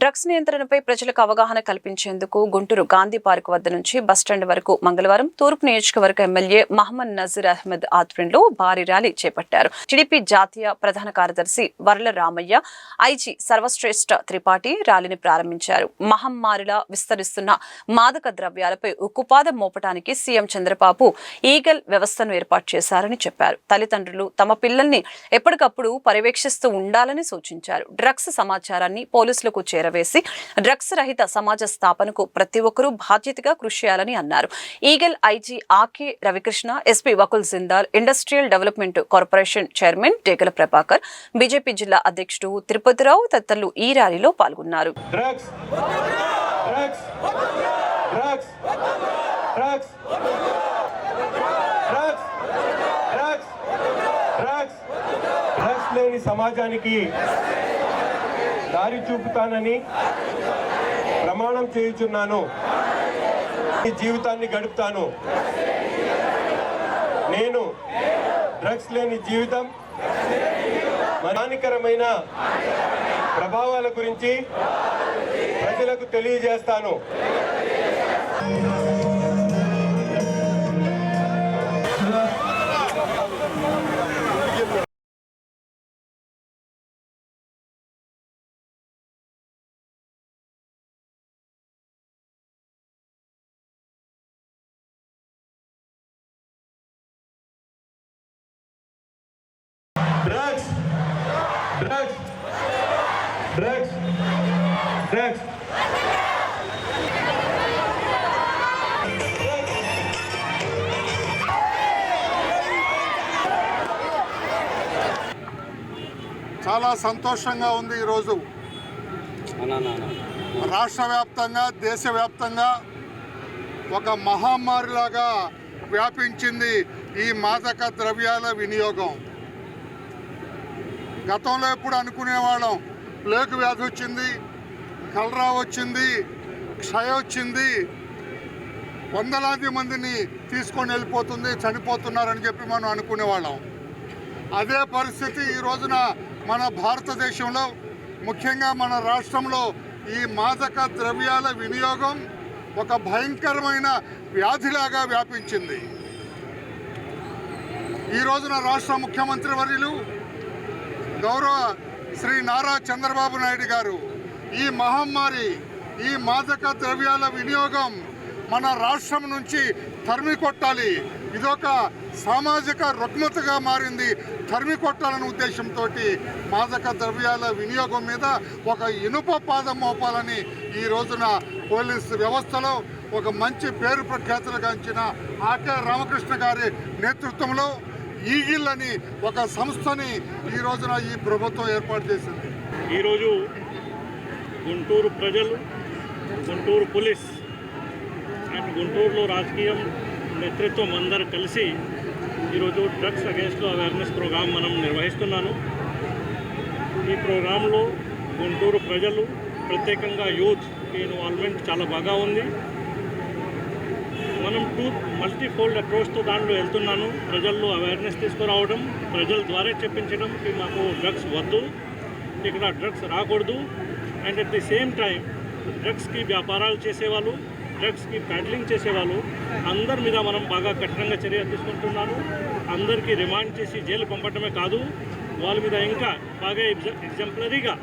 Drugs నియంత్రణపై ప్రజలకు అవగాహన కల్పించేందుకు గుంటూరు గాంధీ పార్క్ వద్ద నుంచి బస్టాండ్ వరకు మంగళవారం తూర్పు నియోజకవర్గ ఎమ్మెల్యే మహమ్మద్ నజీర్ అహ్మద్ ఆధ్వర్యంలో భారీ ర్యాలీ చేపట్టారు. టీడీపీ జాతీయ ప్రధాన కార్యదర్శి వర్ల రామయ్య ఐజీ సర్వశ్రేష్ఠ త్రిపాఠి ర్యాలీని ప్రారంభించారు. మహమ్మారిలా విస్తరిస్తున్న మాదక ద్రవ్యాలపై ఉక్కుపాదం మోపటానికి సీఎం చంద్రబాబు ఈగల్ వ్యవస్థను ఏర్పాటు చేశారని చెప్పారు. తల్లిదండ్రులు తమ పిల్లల్ని ఎప్పటికప్పుడు పర్యవేక్షిస్తూ ఉండాలని సూచించారు. డ్రగ్స్ సమాచారాన్ని పోలీసులకు చేరవేసి డ్రగ్స్ రహిత సమాజ స్థాపనకు ప్రతి ఒక్కరూ బాధ్యతగా కృషి చేయాలని అన్నారు. Eagle IG Akey Ravikrishna SP Vakul Jindal industrial development corporation chairman Tekala Prabhakar BJP జిల్లా అధ్యక్షుడు తిరుపతిరావు తదితరులు ఈ ర్యాలీలో పాల్గొన్నారు. సమాజానికి దారి చూపుతానని ప్రమాణం చేయుచున్నాను. ఈ జీవితాన్ని గడుపుతాను. నేను డ్రగ్స్ లేని జీవితం హానికరమైన ప్రభావాల గురించి ప్రజలకు తెలియజేస్తాను. డ్రగ్స్ చాలా సంతోషంగా ఉంది ఈరోజు. రాష్ట్ర వ్యాప్తంగా దేశవ్యాప్తంగా ఒక మహమ్మారిలాగా వ్యాపించింది ఈ మాదక ద్రవ్యాల వినియోగం. గతంలో ఎప్పుడు అనుకునేవాళ్ళం ప్లేగు వ్యాధి వచ్చింది కలరా వచ్చింది క్షయ వచ్చింది. వందలాది మందిని తీసుకొని వెళ్ళిపోతుంది చనిపోతున్నారని చెప్పి మనం అనుకునేవాళ్ళం అదే పరిస్థితి ఈ రోజున మన భారతదేశంలో ముఖ్యంగా మన రాష్ట్రంలో ఈ మాదక ద్రవ్యాల వినియోగం ఒక భయంకరమైన వ్యాధిలాగా వ్యాపించింది. ఈ రోజున రాష్ట్ర ముఖ్యమంత్రి వర్యులు గౌరవ శ్రీ నారా చంద్రబాబు నాయుడు గారు ఈ మహమ్మారి ఈ మాదక ద్రవ్యాల వినియోగం మన రాష్ట్రం నుంచి తరిమి కొట్టాలి. ఇదొక సామాజిక రుగ్మతగా మారింది. తరిమి కొట్టాలనే ఉద్దేశంతో మాదక ద్రవ్యాల వినియోగం మీద ఒక ఇనుప పాదం మోపాలని ఈ రోజున పోలీసు వ్యవస్థలో ఒక మంచి పేరు ప్రఖ్యాతులు గాంచిన ఆకే రామకృష్ణ గారి నేతృత్వంలో ఈగిల్ అని ఒక సంస్థని ఈ రోజున ఈ ప్రభుత్వం ఏర్పాటు చేసింది. ఈరోజు గుంటూరు ప్రజలు గుంటూరు పోలీస్ అండ్ గుంటూరులో రాజకీయం నేతృత్వం అందరూ కలిసి ఈరోజు డ్రగ్స్ అగేన్స్ట్లో అవేర్నెస్ ప్రోగ్రాం మనం నిర్వహిస్తున్నాను. ఈ ప్రోగ్రాంలో గుంటూరు ప్రజలు ప్రత్యేకంగా యూత్ ఇన్వాల్వ్మెంట్ చాలా బాగా ఉంది. మనం టూ మల్టీఫోల్డ్ అప్రోచ్తో దాంట్లో వెళ్తున్నాను. ప్రజల్లో అవేర్నెస్ తీసుకురావడం ప్రజల ద్వారా చెప్పించడం మాకు డ్రగ్స్ వద్దు ఇక్కడ డ్రగ్స్ రాకూడదు and at the same time డ్రగ్స్కి వ్యాపారాలు చేసేవాళ్ళు డ్రగ్స్కి ప్యాడ్లింగ్ చేసేవాళ్ళు అందరి మీద మనం బాగా కఠినంగా చర్యలు తీసుకుంటున్నాను అందరికీ రిమాండ్ చేసి జైలు పంపడమే కాదు వాళ్ళ మీద ఇంకా బాగా ఎగ్జ ఎగ్జాంపులరీగా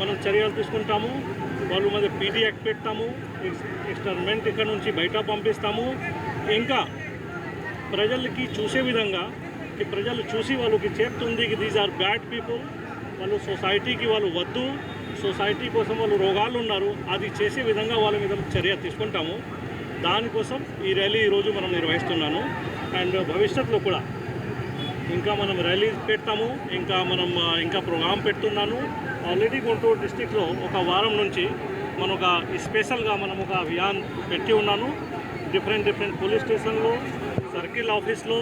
మనం చర్యలు తీసుకుంటాము. వాళ్ళ మీద పీడీ యాక్ట్ పెడతాము. ఎక్స్టర్మెంట్ ఇక్కడ నుంచి బయట పంపిస్తాము. ఇంకా ప్రజలకి చూసే విధంగా ఈ ప్రజలు చూసి వాళ్ళకి చెప్తుంది దీస్ ఆర్ బ్యాడ్ పీపుల్ వాళ్ళు సొసైటీకి వాళ్ళు వద్దు. సొసైటీ కోసం వాళ్ళు రోగాలు ఉన్నారు అది చేసే విధంగా వాళ్ళ మీద చర్య తీసుకుంటాము. దానికోసం ఈ ర్యాలీ ఈరోజు మనం నిర్వహిస్తున్నాను. అండ్ భవిష్యత్తులో కూడా ఇంకా మనం ర్యాలీ పెడతాము ఇంకా మనం ఇంకా ప్రోగ్రాం పెడుతున్నాను. ఆల్రెడీ గుంటూరు డిస్టిక్లో ఒక వారం నుంచి మనం ఒక స్పెషల్గా మనం ఒక అభియాన్ పెట్టి ఉన్నాను. డిఫరెంట్ డిఫరెంట్ పోలీస్ స్టేషన్లో సర్కిల్ ఆఫీస్లో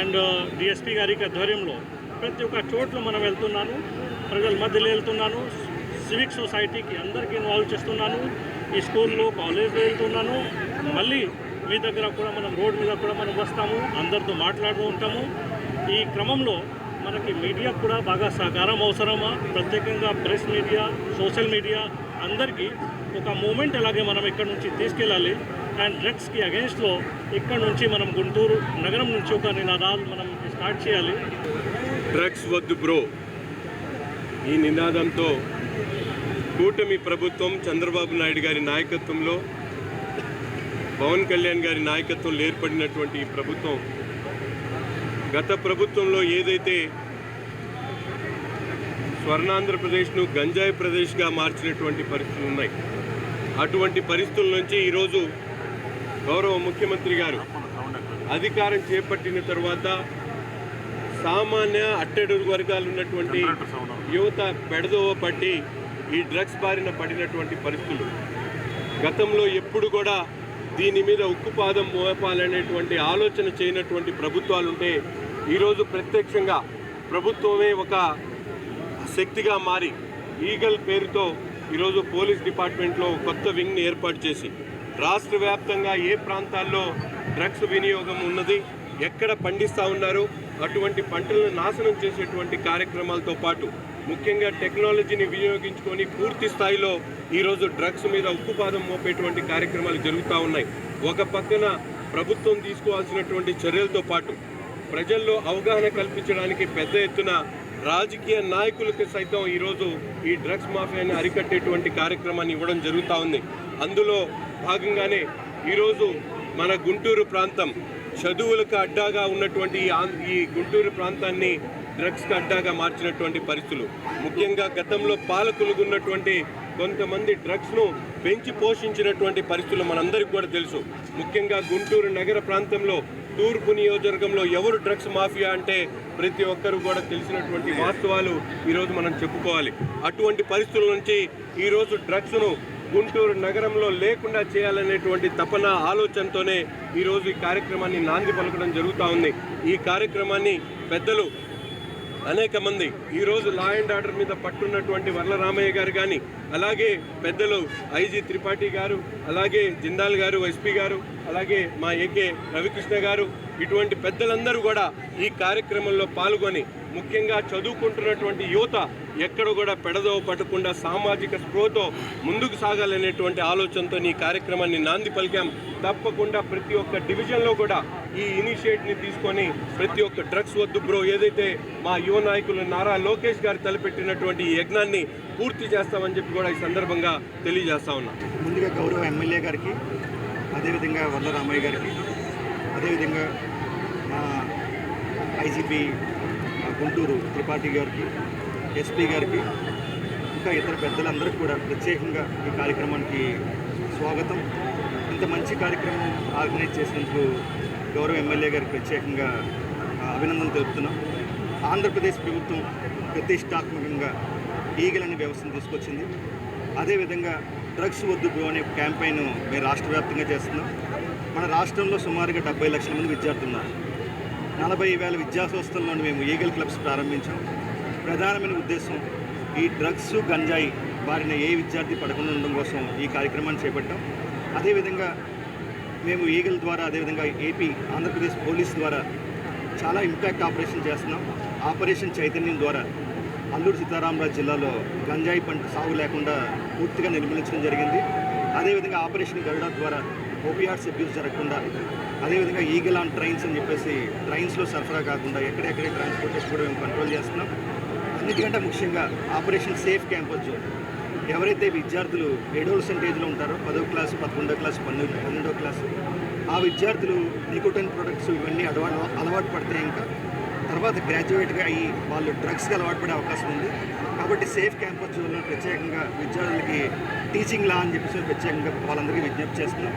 అండ్ డిఎస్పీ గారికి ఆధ్వర్యంలో ప్రతి ఒక్క చోట్ల మనం వెళ్తున్నాను. ప్రజల మధ్యలో వెళ్తున్నాను. సివిక్ సొసైటీకి అందరికీ ఇన్వాల్వ్ చేస్తున్నాను. ఈ స్కూల్లో కాలేజ్లో వెళ్తున్నాను. మళ్ళీ మీ దగ్గర కూడా మనం రోడ్ మీద కూడా మనం వస్తాము. అందరితో మాట్లాడుతూ ఉంటాము. ఈ క్రమంలో మనకి మీడియా కూడా బాగా సహకారం అవసరమా? ప్రత్యేకంగా ప్రెస్ మీడియా సోషల్ మీడియా అందరికీ ఒక మూమెంట్ అలాగే మనం ఇక్కడ నుంచి తీసుకెళ్ళాలి? అండ్ డ్రగ్స్కి అగేన్స్ట్లో ఇక్కడ నుంచి మనం గుంటూరు నగరం నుంచి ఒక నినాదాలు మనం స్టార్ట్ చేయాలి. డ్రగ్స్ వద్దు బ్రో. ఈ నినాదంతో కూటమి ప్రభుత్వం చంద్రబాబు నాయుడు గారి నాయకత్వంలో పవన్ కళ్యాణ్ గారి నాయకత్వంలో ఏర్పడినటువంటి ఈ ప్రభుత్వం గత ప్రభుత్వంలో ఏదైతే స్వర్ణాంధ్రప్రదేశ్ను గంజాయి ప్రదేశ్గా మార్చినటువంటి పరిస్థితులు ఉన్నాయి. అటువంటి పరిస్థితుల నుంచి ఈరోజు గౌరవ ముఖ్యమంత్రి గారు అధికారం చేపట్టిన తర్వాత సామాన్య అట్టడుగు వర్గాలు ఉన్నటువంటి యువత పెడదోవ పట్టి ఈ డ్రగ్స్ బారిన పడినటువంటి పరిస్థితులు. గతంలో ఎప్పుడు కూడా దీని మీద ఉక్కుపాదం మోపాలనేటువంటి ఆలోచన చేయనటువంటి ప్రభుత్వాలు ఉంటే ఈరోజు ప్రత్యక్షంగా ప్రభుత్వమే ఒక శక్తిగా మారి ఈగల్ పేరుతో ఈరోజు పోలీస్ డిపార్ట్మెంట్లో కొత్త వింగ్ని ఏర్పాటు చేసి రాష్ట్ర వ్యాప్తంగా ఏ ప్రాంతాల్లో డ్రగ్స్ వినియోగం ఉన్నది ఎక్కడ పండిస్తూ ఉన్నారు అటువంటి పంటలను నాశనం చేసేటువంటి కార్యక్రమాలతో పాటు ముఖ్యంగా టెక్నాలజీని వినియోగించుకొని పూర్తి స్థాయిలో ఈరోజు డ్రగ్స్ మీద ఉక్కుపాదం మోపేటువంటి కార్యక్రమాలు జరుగుతూ ఉన్నాయి. ఒక పక్కన ప్రభుత్వం తీసుకోవాల్సినటువంటి చర్యలతో పాటు ప్రజల్లో అవగాహన కల్పించడానికి పెద్ద ఎత్తున రాజకీయ నాయకులకు సైతం ఈరోజు ఈ డ్రగ్స్ మాఫియాని అరికట్టేటువంటి కార్యక్రమాన్ని ఇవ్వడం జరుగుతూ ఉంది. అందులో భాగంగానే ఈరోజు మన గుంటూరు ప్రాంతం చదువులకు అడ్డాగా ఉన్నటువంటి ఈ ఈ గుంటూరు ప్రాంతాన్ని డ్రగ్స్కి అడ్డాగా మార్చినటువంటి పరిస్థితులు. ముఖ్యంగా గతంలో పాలకులుగా ఉన్నటువంటి కొంతమంది డ్రగ్స్ను పెంచి పోషించినటువంటి పరిస్థితులు మనందరికీ కూడా తెలుసు. ముఖ్యంగా గుంటూరు నగర ప్రాంతంలో తూర్పు నియోజకవర్గంలో ఎవరు డ్రగ్స్ మాఫియా అంటే ప్రతి ఒక్కరు కూడా తెలిసినటువంటి వాస్తవాలు ఈరోజు మనం చెప్పుకోవాలి. అటువంటి పరిస్థితుల నుంచి ఈరోజు డ్రగ్స్ను గుంటూరు నగరంలో లేకుండా చేయాలనేటువంటి తపన ఆలోచనతోనే ఈరోజు ఈ కార్యక్రమాన్ని నాంది పలకడం జరుగుతూ ఉంది. ఈ కార్యక్రమాన్ని పెద్దలు అనేక మంది ఈరోజు లా అండ్ ఆర్డర్ మీద పట్టున్నటువంటి వర్ల రామయ్య గారు కానీ అలాగే పెద్దలు ఐజీ త్రిపాఠి గారు అలాగే జిందాల్ గారు ఎస్పీ గారు అలాగే మా ఏకే రవికృష్ణ గారు ఇటువంటి పెద్దలందరూ కూడా ఈ కార్యక్రమంలో పాల్గొని ముఖ్యంగా చదువుకుంటున్నటువంటి యువత ఎక్కడ కూడా పెడదో పట్టకుండా సామాజిక స్పృహతో ముందుకు సాగాలనేటువంటి ఆలోచనతో ఈ కార్యక్రమాన్ని నాంది పలికాం. తప్పకుండా ప్రతి ఒక్క డివిజన్లో కూడా ఈ ఇనిషియేట్ని తీసుకొని ప్రతి ఒక్క డ్రగ్స్ వద్దు బ్రో. ఏదైతే మా యువ నాయకులు నారా లోకేష్ గారు తలపెట్టినటువంటి ఈ యజ్ఞాన్ని పూర్తి చేస్తామని చెప్పి కూడా ఈ సందర్భంగా తెలియజేస్తా ఉన్నాం. ముందుగా గౌరవ ఎమ్మెల్యే గారికి అదేవిధంగా వల్ల రామయ్య గారికి అదేవిధంగా మా ఐజీపీ గుంటూరు త్రిపాఠి గారికి ఎస్పీ గారికి ఇంకా ఇతర పెద్దలందరికీ కూడా ప్రత్యేకంగా ఈ కార్యక్రమానికి స్వాగతం. ఇంత మంచి కార్యక్రమం ఆర్గనైజ్ చేసినందుకు గౌరవ ఎమ్మెల్యే గారికి ప్రత్యేకంగా అభినందన తెలుపుతున్నాం. ఆంధ్రప్రదేశ్ ప్రభుత్వం ప్రతిష్టాత్మకంగా ఈగల్ అనే వ్యవస్థను తీసుకొచ్చింది. అదేవిధంగా డ్రగ్స్ వద్దు బ్రో అనే క్యాంపెయిన్ మేము రాష్ట్ర వ్యాప్తంగా చేస్తున్నాం. మన రాష్ట్రంలో సుమారుగా డెబ్బై లక్షల మంది విద్యార్థులు ఉన్నారు. నలభై వేల విద్యా సంస్థల్లోని మేము ఈగల్ క్లబ్స్ ప్రారంభించాం. ప్రధానమైన ఉద్దేశం ఈ డ్రగ్స్ గంజాయి బారిన ఏ విద్యార్థి పడకుండా ఉండడం కోసం ఈ కార్యక్రమాన్ని చేపట్టాం. అదేవిధంగా మేము ఈగల్ ద్వారా అదేవిధంగా ఏపీ ఆంధ్రప్రదేశ్ పోలీస్ ద్వారా చాలా ఇంపాక్ట్ ఆపరేషన్ చేస్తున్నాం. ఆపరేషన్ చైతన్యం ద్వారా అల్లూరు సీతారామరాజు జిల్లాలో గంజాయి పంట సాగు లేకుండా పూర్తిగా నిర్మూలించడం జరిగింది. అదేవిధంగా ఆపరేషన్ గరుడ ద్వారా ఓపీఆర్స్ అబ్యూస్ జరగకుండా అదేవిధంగా ఈగల్ ఆన్ ట్రైన్స్ అని చెప్పేసి ట్రైన్స్లో సరఫరా కాకుండా ఎక్కడెక్కడే ట్రాన్స్పోర్టేషన్ కూడా మేము కంట్రోల్ చేస్తున్నాం. అన్నిటికంటే ముఖ్యంగా ఆపరేషన్ సేఫ్ క్యాంపస్. జోన్ ఎవరైతే విద్యార్థులు ఏడోల్సెంట్ ఏజ్లో ఉంటారో పదో క్లాస్ పదకొండో క్లాస్ పన్నెండు పన్నెండో క్లాస్ ఆ విద్యార్థులు నికోటైన్ ప్రొడక్ట్స్ ఇవన్నీ అలవాటు అలవాటు పడితే ఇంకా. తర్వాత గ్రాడ్యుయేట్గా అయ్యి వాళ్ళు డ్రగ్స్కి అలవాటు పడే అవకాశం ఉంది. కాబట్టి సేఫ్ క్యాంపస్ జోన్లో ప్రత్యేకంగా విద్యార్థులకి టీచింగ్ లా అని చెప్పేసి ప్రత్యేకంగా వాళ్ళందరికీ విజ్ఞప్తి చేస్తున్నాం.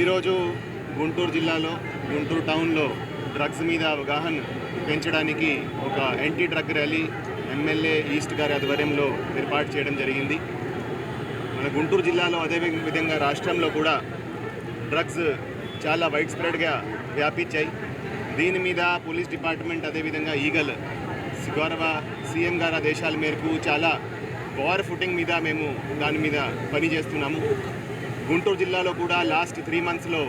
ఈరోజు గుంటూరు జిల్లాలో గుంటూరు టౌన్లో డ్రగ్స్ మీద అవగాహన పెంచడానికి ఒక anti drug rally MLA east గారి ఆధ్వర్యంలో ఏర్పాటు చేయడం జరిగింది. మన గుంటూరు జిల్లాలో అదే విధంగా రాష్ట్రంలో కూడా డ్రగ్స్ చాలా వైడ్ స్ప్రెడ్గా వ్యాపించాయి. దీని మీద పోలీస్ డిపార్ట్మెంట్ అదేవిధంగా ఈగల్ గౌరవ సీఎం గారి ఆదేశాల మేరకు చాలా వార్ ఫుటింగ్ మీద మేము దాని మీద పని చేస్తున్నాము. గుంటూరు జిల్లాలో కూడా లాస్ట్ త్రీ మంత్స్లో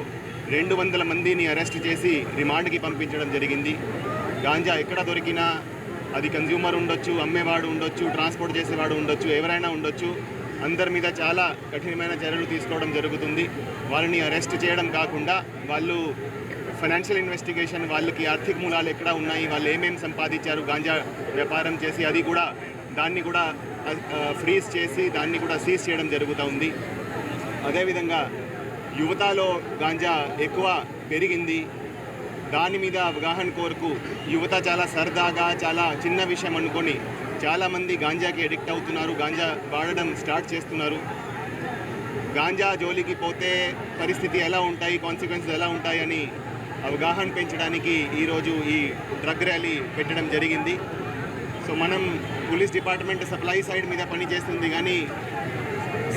రెండు వందల మందిని అరెస్ట్ చేసి రిమాండ్కి పంపించడం జరిగింది. గాంజా ఎక్కడ దొరికినా అది కన్జ్యూమర్ ఉండొచ్చు అమ్మేవాడు ఉండొచ్చు ట్రాన్స్పోర్ట్ చేసేవాడు ఉండొచ్చు ఎవరైనా ఉండొచ్చు. అందరి మీద చాలా కఠినమైన చర్యలు తీసుకోవడం జరుగుతుంది. వాళ్ళని అరెస్ట్ చేయడం కాకుండా వాళ్ళు ఫైనాన్షియల్ ఇన్వెస్టిగేషన్ వాళ్ళకి ఆర్థిక మూలాలు ఎక్కడ ఉన్నాయి వాళ్ళు ఏమేమి సంపాదించారు గాంజా వ్యాపారం చేసి అది కూడా దాన్ని కూడా ఫ్రీజ్ చేసి దాన్ని కూడా సీజ్ చేయడం జరుగుతూ ఉంది. అదేవిధంగా యువతలో గాంజా ఎక్కువ పెరిగింది. దాని మీద అవగాహన కోరుకు యువత చాలా సరదాగా చాలా చిన్న విషయం అనుకొని చాలామంది గాంజాకి అడిక్ట్ అవుతున్నారు గాంజా వాడడం స్టార్ట్ చేస్తున్నారు. గాంజా జోలికి పోతే పరిస్థితి ఎలా ఉంటాయి కాన్సిక్వెన్సెస్ ఎలా ఉంటాయని అవగాహన పెంచడానికి ఈరోజు ఈ డ్రగ్ ర్యాలీ పెట్టడం జరిగింది. సో మనం పోలీస్ డిపార్ట్మెంట్ సప్లై సైడ్ మీద పనిచేస్తుంది కానీ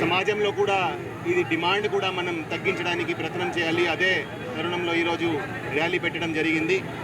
సమాజంలో కూడా ఇది డిమాండ్ కూడా మనం తగ్గించడానికి ప్రయత్నం చేయాలి. అదే తరుణంలో ఈరోజు ర్యాలీ పెట్టడం జరిగింది.